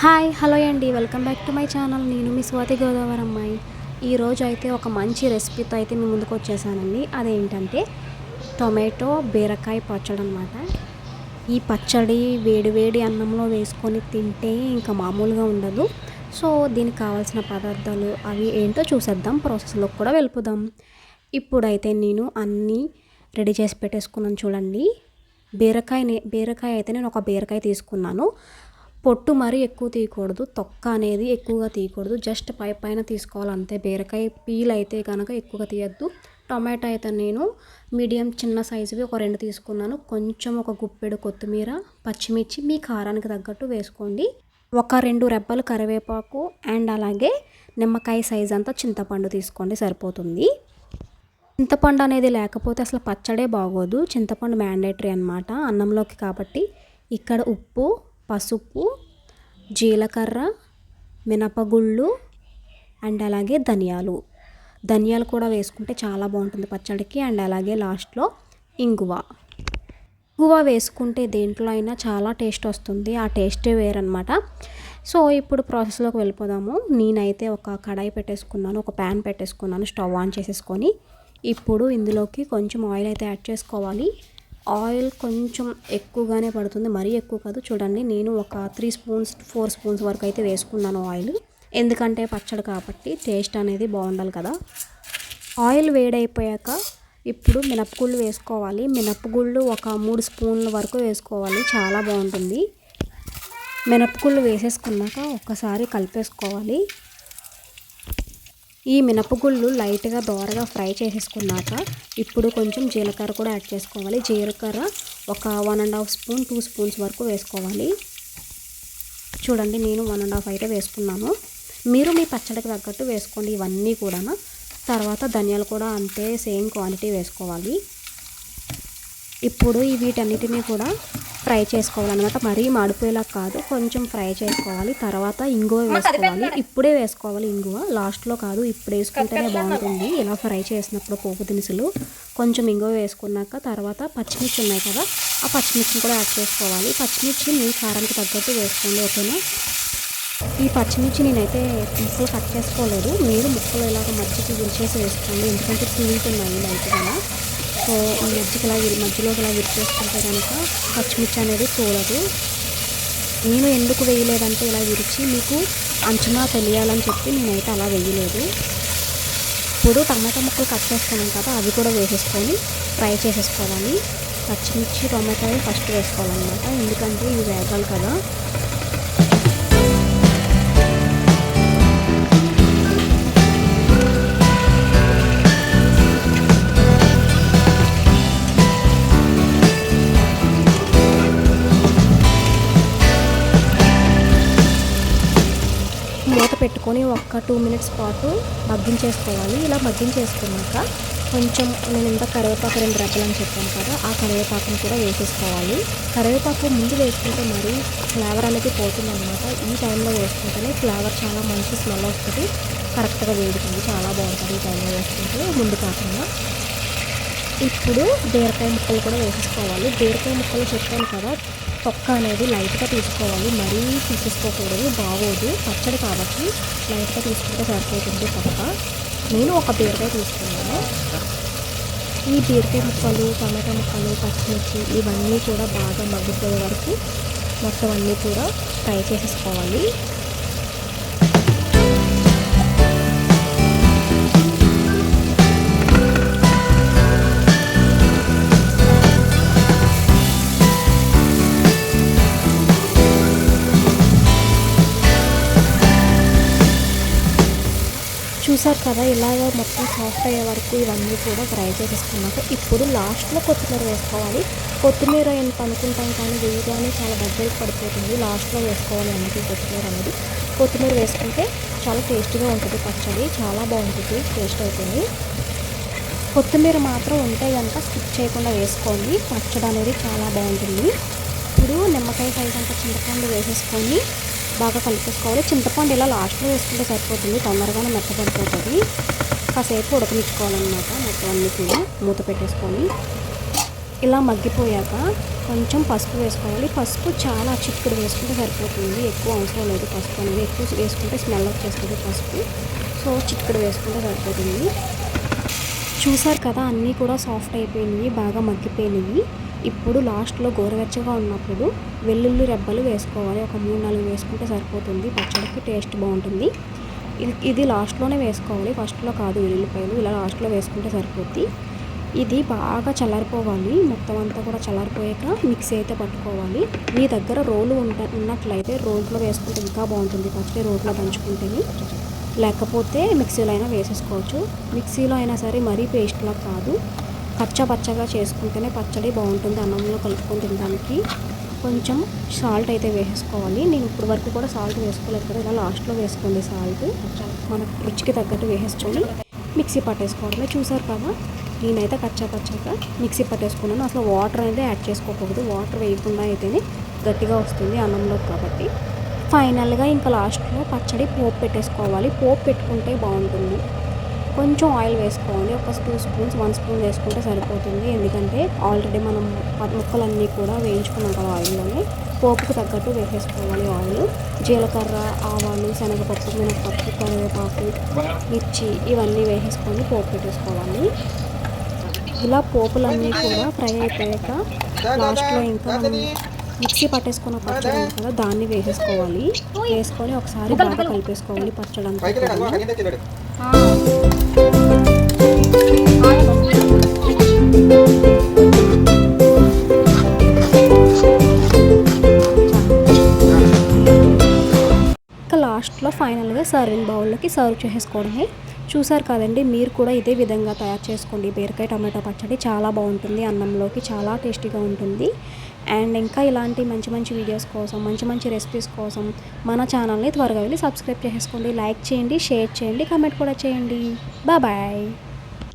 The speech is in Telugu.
హాయ్ హలో అండి. Welcome back to my channel. నేను మీ స్వాతి గోదావరి అమ్మాయి. ఈరోజు అయితే ఒక మంచి రెసిపీతో అయితే మీ ముందుకు వచ్చేసానండి. అదేంటంటే టొమాటో బీరకాయ పచ్చడి అనమాట ఈ పచ్చడి వేడి వేడి అన్నంలో వేసుకొని తింటే ఇంకా మామూలుగా ఉండదు. సో దీనికి కావాల్సిన పదార్థాలు అవి ఏంటో చూసేద్దాం. ప్రాసెస్లోకి కూడా వెళ్ళిపోదాం. ఇప్పుడైతే నేను అన్నీ రెడీ చేసి పెట్టేసుకున్నాను చూడండి. బీరకాయని బీరకాయ అయితే నేను ఒక బీరకాయ తీసుకున్నాను. పొట్టు మరీ ఎక్కువ తీయకూడదు తొక్క అనేది ఎక్కువగా తీయకూడదు. జస్ట్ పై పైన తీసుకోవాలి అంతే. బీరకాయ పీల్ అయితే కనుక ఎక్కువగా తీయద్దు. టొమాటో అయితే నేను మీడియం చిన్న సైజువి ఒక రెండు తీసుకున్నాను. కొంచెం ఒక గుప్పెడు కొత్తిమీర పచ్చిమిర్చి మీ కారానికి తగ్గట్టు వేసుకోండి. ఒక రెండు రెబ్బలు కరివేపాకు అండ్ అలాగే నిమ్మకాయ సైజ్ అంతా చింతపండు తీసుకోండి సరిపోతుంది. చింతపండు అనేది లేకపోతే అసలు పచ్చడే బాగోదు. చింతపండు మ్యాండేటరీ అనమాట అన్నంలోకి కాబట్టి. ఇక్కడ ఉప్పు పసుపు జీలకర్ర మినపగుళ్ళు అండ్ అలాగే ధనియాలు. ధనియాలు కూడా వేసుకుంటే చాలా బాగుంటుంది పచ్చడికి అండ్ అలాగే లాస్ట్లో ఇంగువ. ఇంగువ వేసుకుంటే దేంట్లో అయినా చాలా టేస్ట్ వస్తుంది. ఆ టేస్టే వేరనమాట సో ఇప్పుడు ప్రాసెస్లోకి వెళ్ళిపోదాము. నేనైతే ఒక కడాయి పెట్టేసుకున్నాను ఒక ప్యాన్ పెట్టేసుకున్నాను స్టవ్ ఆన్ చేసేసుకొని. ఇప్పుడు ఇందులోకి కొంచెం ఆయిల్ అయితే యాడ్ చేసుకోవాలి. ఆయిల్ కొంచెం ఎక్కువగానే పడుతుంది. మరీ ఎక్కువ కాదు. చూడండి నేను ఒక త్రీ స్పూన్స్ ఫోర్ స్పూన్స్ వరకు అయితే వేసుకున్నాను ఆయిల్. ఎందుకంటే పచ్చడి కాబట్టి టేస్ట్ అనేది బాగుండాలి కదా. ఆయిల్ వేడైపోయాక ఇప్పుడు మినపగుళ్ళు వేసుకోవాలి. మినపగుళ్ళు ఒక మూడు స్పూన్ల వరకు వేసుకోవాలి. చాలా బాగుంటుంది. మినపగుళ్ళు వేసేసుకున్నాక ఒక్కసారి కలిపేసుకోవాలి. ఈ మినపగుళ్ళు లైట్గా దోరగా ఫ్రై చేసేసుకున్నాక ఇప్పుడు కొంచెం జీలకర్ర కూడా యాడ్ చేసుకోవాలి. జీలకర్ర ఒక one and half spoon two spoons వరకు వేసుకోవాలి. చూడండి నేను వన్ అండ్ హాఫ్ అయితే వేసుకున్నాను. మీరు మీ పచ్చడికి తగ్గట్టు వేసుకోండి ఇవన్నీ కూడా తర్వాత ధనియాలు కూడా అంతే సేమ్ క్వాంటిటీ వేసుకోవాలి. ఇప్పుడు ఈ వీటన్నిటిని కూడా ఫ్రై చేసుకోవాలన్నమాట. మరీ మాడిపోయేలా కాదు. కొంచెం ఫ్రై చేసుకోవాలి. తర్వాత ఇంగువ వేసుకోవాలి. ఇప్పుడే వేసుకోవాలి ఇంగువ. లాస్ట్లో కాదు ఇప్పుడు వేసుకుంటేనే బాగుంటుంది. ఇలా ఫ్రై చేసినప్పుడు పోపు దినుసులు కొంచెం ఇంగువ వేసుకున్నాక తర్వాత పచ్చిమిర్చి ఉన్నాయి కదా ఆ పచ్చిమిర్చిని కూడా యాడ్ చేసుకోవాలి. పచ్చిమిర్చి మీ కారానికి తగ్గట్టు వేసుకోండి ఓకేనా? ఈ పచ్చిమిర్చి నేనైతే ముక్కలు కట్ చేసుకోలేదు. మీరు ముక్కలు ఇలాగ మధ్యకి విరిచేసి వేసుకోండి. ఎందుకంటే తింటున్నాయి లైట్గా సో ఈ మధ్యకి ఇలా మధ్యలోకి ఇలా విరిచేసుకుంటే కనుక పచ్చిమిర్చి అనేది తోలదు. నేను ఎందుకు వేయలేదంటే ఇలా విరిచి మీకు అంచనా తెలియాలని చెప్పి నేనైతే అలా వేయలేదు. ఇప్పుడు టమాటా ముక్కలు కట్ చేసుకున్నాం కదా అవి కూడా వేసేసుకొని ఫ్రై చేసేసుకోవాలి. పచ్చిమిర్చి టమాటాలు ఫస్ట్ వేసుకోవాలన్నమాట. ఎందుకంటే ఇవి వేగాలి కదా. పెట్టుకొని ఒక్క టూ మినిట్స్ పాటు మగ్గించేసుకోవాలి. ఇలా మగ్గించేసుకున్నాక కొంచెం నేను ఇంత కరివేపాకు రెండు రెబ్బలు అని చెప్పాను కదా ఆ కరివేపాకుని కూడా వేసేసుకోవాలి. కరివేపాకు ముందు వేసుకుంటే మరి ఫ్లేవర్ అనేది పోతుందన్నమాట. ఈ టైంలో వేసుకుంటేనే ఫ్లేవర్ చాలా మంచి స్మెల్ వస్తుంది. కరెక్ట్గా వేడుతుంది చాలా బాగుంటుంది ఈ టైంలో వేసుకుంటే. ముందు కాకుండా ఇప్పుడు బీరకాయ ముక్కలు కూడా వేసేసుకోవాలి. బీరకాయ ముక్కలు చెప్పాను కదా తొక్క అనేది లైట్గా తీసుకోవాలి. మరీ తీసేసుకోకూడదు బాగోదు. పచ్చడి కాబట్టి లైట్గా తీసుకుంటే సరిపోతుంది తొక్క. నేను ఒక బీరకాయ తీసుకున్నాను. ఈ బీరకాయ ముక్కలు టమాటా ముక్కలు పచ్చిమిర్చి ఇవన్నీ కూడా బాగా మగ్గిపోయే వరకు మొత్తం అన్నీ కూడా ఫ్రై చేసేసుకోవాలి. చూసారు కదా ఇలాగ మొత్తం సాఫ్ట్ అయ్యే వరకు ఇవన్నీ కూడా ఫ్రై చేసేసుకున్నాక ఇప్పుడు లాస్ట్లో కొత్తిమీర వేసుకోవాలి. కొత్తిమీర ఎంత అనుకుంటాం కానీ వేయగానే చాలా దగ్గరికి పడిపోతుంది. లాస్ట్లో వేసుకోవాలి అందుకే కొత్తిమీర అనేది. కొత్తిమీర వేసుకుంటే చాలా టేస్టీగా ఉంటుంది పచ్చడి చాలా బాగుంటుంది టేస్ట్ అవుతుంది కొత్తిమీర మాత్రం ఉంటే కనుక స్కిప్ చేయకుండా వేసుకోండి. పచ్చడి అనేది చాలా బాగుంటుంది. ఇప్పుడు నిమ్మకాయ సైజ్ అంత చింతపండు వేసేసుకొని బాగా కలిపేసుకోవాలి. చింతపండు ఇలా లాస్ట్లో వేసుకుంటే సరిపోతుంది. తొందరగానే మెత్తపడిపోతుంది కాసేపు ఉడకనిచ్చుకోవాలన్నమాట మొత్తం అన్నీ కూడా. మూత పెట్టేసుకొని ఇలా మగ్గిపోయాక కొంచెం పసుపు వేసుకోవాలి. పసుపు చాలా చిక్కుడు వేసుకుంటే సరిపోతుంది. ఎక్కువ అవసరం లేదు పసుపు అనేది. ఎక్కువ వేసుకుంటే స్మెల్ వచ్చేస్తుంది పసుపు. సో చిక్కుడు వేసుకుంటే సరిపోతుంది. చూసారు కదా అన్నీ కూడా సాఫ్ట్ అయిపోయినాయి బాగా మగ్గిపోయినాయి ఇప్పుడు లాస్ట్లో గోరువెచ్చగా ఉన్నప్పుడు వెల్లుల్లి రెబ్బలు వేసుకోవాలి. ఒక మూడు నాలుగు వేసుకుంటే సరిపోతుంది. పచ్చడికి టేస్ట్ బాగుంటుంది. ఇది- ఇది లాస్ట్లోనే వేసుకోవాలి. ఫస్ట్లో కాదు వెల్లుల్లిపాయలు ఇలా లాస్ట్లో వేసుకుంటే సరిపోద్ది. ఇది బాగా చల్లారిపోవాలి. మొత్తం అంతా కూడా చల్లారిపోయాక మిక్సీ అయితే పట్టుకోవాలి. మీ దగ్గర రోలు ఉంట ఉన్నట్లయితే రోట్లో వేసుకుంటే ఇంకా బాగుంటుంది. ఫస్ట్ రోట్లో దంచుకుంటేనే. లేకపోతే మిక్సీలో అయినా వేసేసుకోవచ్చు. మిక్సీలో అయినా సరే మరీ పేస్ట్లా కాదు. పచ్చ పచ్చగా చేసుకుంటేనే పచ్చడి బాగుంటుంది. అన్నంలో కలుపుకొని తినడానికి. కొంచెం సాల్ట్ అయితే వేసేసుకోవాలి. నేను ఇప్పుడు వరకు కూడా సాల్ట్ వేసుకోలేదు కదా ఇలా లాస్ట్లో వేసుకోండి సాల్ట్ మనకు రుచికి తగ్గట్టు వేసేసుకొని మిక్సీ పట్టేసుకోవడమే చూసారు కదా నేనైతే కచ్చా పచ్చాక మిక్సీ పట్టేసుకున్నాను. అసలు వాటర్ అనేది యాడ్ చేసుకోకూడదు. వాటర్ వేయకుండా అయితేనే గట్టిగా వస్తుంది అన్నంలో కాబట్టి. ఫైనల్గా ఇంకా లాస్ట్లో పచ్చడి పోపు పెట్టేసుకోవాలి. పోపు పెట్టుకుంటే బాగుంటుంది. కొంచెం ఆయిల్ వేసుకోవాలి. ఒక టూ స్పూన్స్ వన్ స్పూన్ వేసుకుంటే సరిపోతుంది. ఎందుకంటే ఆల్రెడీ మనం ముక్కలన్నీ కూడా వేయించుకున్నాం కదా ఆయిల్లోనే. పోపుకు తగ్గట్టు వేసేసుకోవాలి ఆయిల్. జీలకర్ర ఆవాలు శనగపప్పు మినపప్పు కరివేపాకు మిర్చి ఇవన్నీ వేసేసుకొని పోపు పెట్టేసుకోవాలి. ఇలా పోపులన్నీ కూడా ఫ్రై అయిపోయాక లాస్ట్లో ఇంకా మనం మిక్సీ పట్టేసుకున్న పచ్చడి ఉంది కదా దాన్ని వేసేసుకోవాలి. వేసుకొని ఒకసారి బాగా కలిపేసుకోవాలి పచ్చడి అంతా పైకి ఫైనల్గా సర్వింగ్ బౌల్లోకి సర్వ్ చేసేసుకోవడమే చూసారు కదండి మీరు కూడా ఇదే విధంగా తయారు చేసుకోండి. బీరకాయ టమాటో పచ్చడి చాలా బాగుంటుంది అన్నంలోకి చాలా టేస్టీగా ఉంటుంది. అండ్ ఇంకా ఇలాంటి మంచి మంచి వీడియోస్ కోసం మంచి మంచి రెసిపీస్ కోసం మన ఛానల్ని త్వరగా వెళ్ళి సబ్స్క్రైబ్ చేసుకోండి లైక్ చేయండి షేర్ చేయండి కామెంట్ కూడా చేయండి. బాయ్.